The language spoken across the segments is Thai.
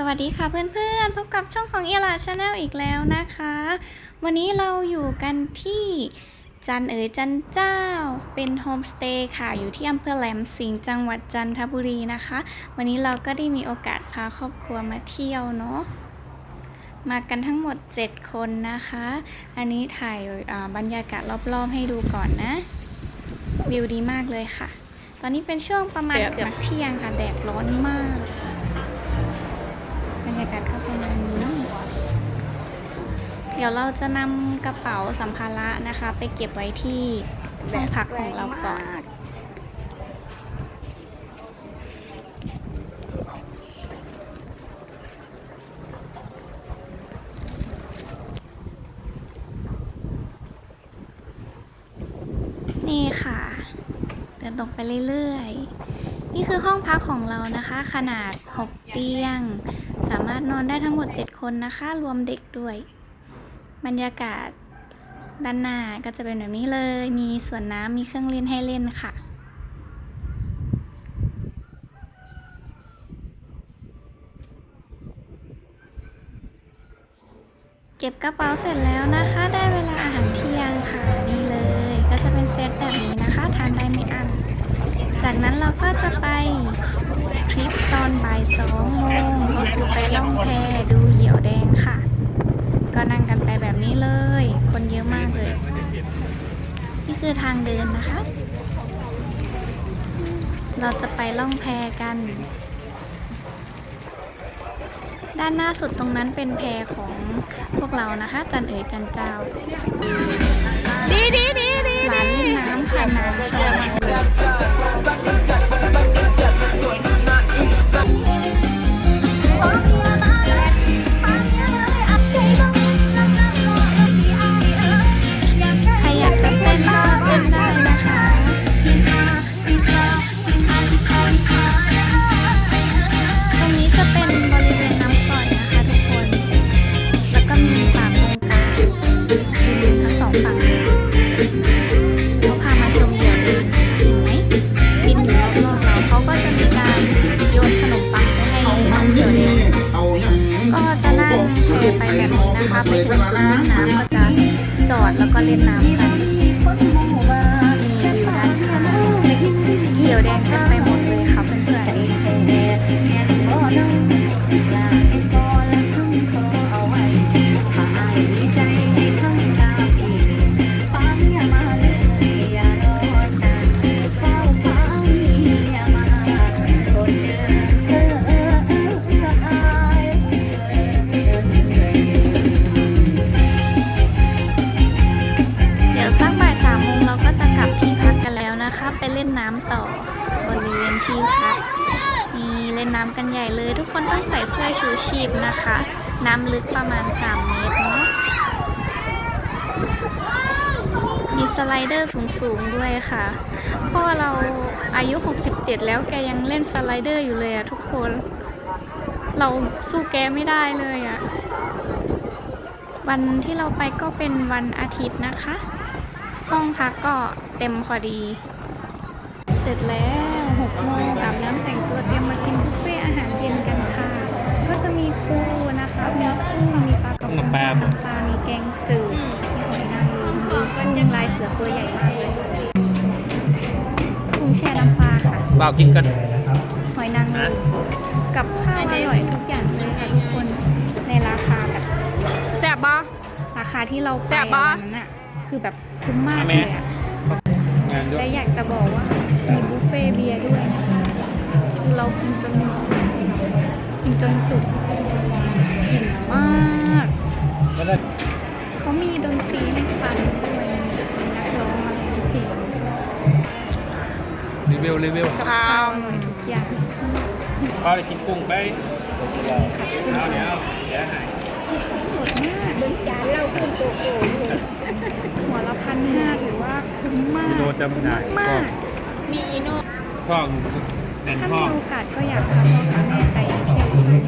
สวัสดีค่ะเพื่อนๆ พบกับช่องของเอลาชาแนลอีกแล้วนะคะ วันนี้เราอยู่กันที่จันเอ๋ยจันเจ้า เป็นโฮมสเตย์ค่ะ อยู่ที่อำเภอแหลมสิงห์จังหวัดจันทบุรีนะคะ วันนี้เราก็ได้มีโอกาสพาครอบครัวมาเที่ยวเนาะมากันทั้งหมด 7 คนนะคะ อันนี้ถ่ายอ่าบรรยากาศรอบๆให้ดูก่อนนะ วิวดีมากเลยค่ะ ตอนนี้เป็นช่วงประมาณเกือบเที่ยงค่ะแดดร้อนมากบรร ยากาศก็ประมาณนี้ เดี๋ยวเราจะนำกระเป๋าสัมภาระนะคะ ไปเก็บไว้ที่ห้องพักของเราก่อนนี่ค่ะ เดินตรงไปเรื่อยๆ นี่คือห้องพักของเรานะคะ ขนาด 6 เตียง สามารถนอนได้ทั้งหมด 7 คนนะคะ รวมเด็กด้วย บรรยากาศด้านหน้าก็จะเป็นแบบนี้เลย มีสวนน้ำมีเครื่องเล่นให้เล่นค่ะเก็บกระเป๋าเสร็จแล้วนะคะ ได้เวลาอาหารเที่ยงค่ะนี่เลย ก็จะเป็นเซตแบบนี้นะคะ จากนั้นเราก็จะไปทริปตอนบ่ายสองโมงก็คือไปล่องแพดูเหยี่ยวแดงค่ะ ก็นั่งกันไปแบบนี้เลย คนเยอะมากเลย นี่คือทางเดินนะคะ เราจะไปล่องแพกัน ด้านหน้าสุดตรงนั้นเป็นแพของพวกเรานะคะ จันเอ๋ยจันเจ้าดีดีดีดีร้านเล่นน้ำค่ะน้ำชอบ นะคะไปถึงจุดเล่นน้ำก็จะจอดแล้วก็เล่นน้ำกัน เล่นน้ำต่อบริเวณที่พักนี่เล่นน้ำกันใหญ่เลย ทุกคนต้องใส่เสื้อชูชีพนะคะ น้ำลึกประมาณ 3 เมตรเนาะมีสไลเดอร์สูงๆด้วยค่ะพ่อเราอายุ 67 แล้วแกยังเล่นสไลเดอร์อยู่เลยอะทุกคน เราสู้แกไม่ได้เลยอะวันที่เราไปก็เป็นวันอาทิตย์นะคะ ห้องพักก็เต็มพอดี เสร็จแล้ว6โมงอาบน้ำแต่งตัวเตรียมมากินบุฟเฟ่ต์อาหารเย็นกันค่ะ ก็จะมีปูนะคะมีกุ้งมีปลากระพงปลาน้ำปลามีแกงจืดมีหอยนางรมมีก้อนยังลายเสือตัวใหญ่มากเลยกุ้งแช่น้ำปลาค่ะบ่าวกินกันหอยนางรมกับข้าวอร่อยทุกอย่างเลยค่ะทุกคนในราคาแบบแซ่บบ่ราคาที่เราไปแซ่บปะวันนั้นอะคือแบบคุ้มมากเลยอะงานด้วย และอยากจะบอกว่ามีบุฟเฟ่ต์เบียร์ด้วยนะคะคือเรากินจนกินจนจุกอิ่มมากแล้วก็เขามีดนตรีให้ฟังด้วยมีนักร้องมาร้องเพลงรีวิวรีวิวกับข้าวอร่อยทุกอย่างพ่อจะกินกุ้งไปเอาเนี่ยเอาเดี๋ยวหายสดมากเบิ่งจานเราขึ้นโกโก้อยู่ หัวละพันห้าถือว่าคุ้มมาก โดน จำหน่ายมาก มีอีโน่พ่อแอนถ้าพ่อมีโอกาสก็อยากพาพ่อพาแม่ไปเที่ยวที่นี่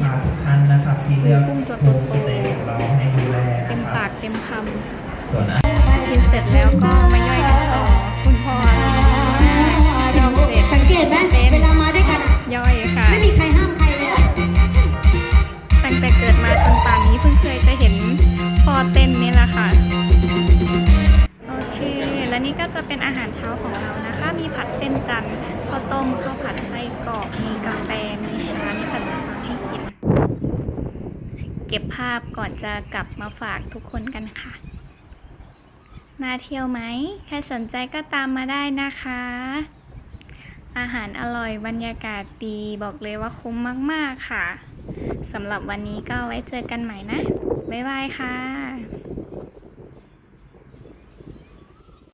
ท่านนะครับที่เลือกกุ้งตัวโฮโตมสเตย์ของเราให้ดูแลๆเต็มนะครับปากเต็มคส่วนำกินเสร็จแล้วก็มาย่อยกันต่อคุณพ่อ และนี่ก็จะเป็นอาหารเช้าของเรานะคะ มีผัดเส้นจันทร์ข้าวต้มข้าวผัดไส้กรอกมีกาแฟมีชามีขนมปังให้กิน เก็บภาพก่อนจะกลับมาฝากทุกคนกันค่ะน่าเที่ยวไหม ใครสนใจก็ตามมาได้นะคะ อาหารอร่อยบรรยากาศดีบอกเลยว่าคุ้มมาก ๆ ค่ะ สำหรับวันนี้ก็ไว้เจอกันใหม่นะ บ๊ายบายค่ะ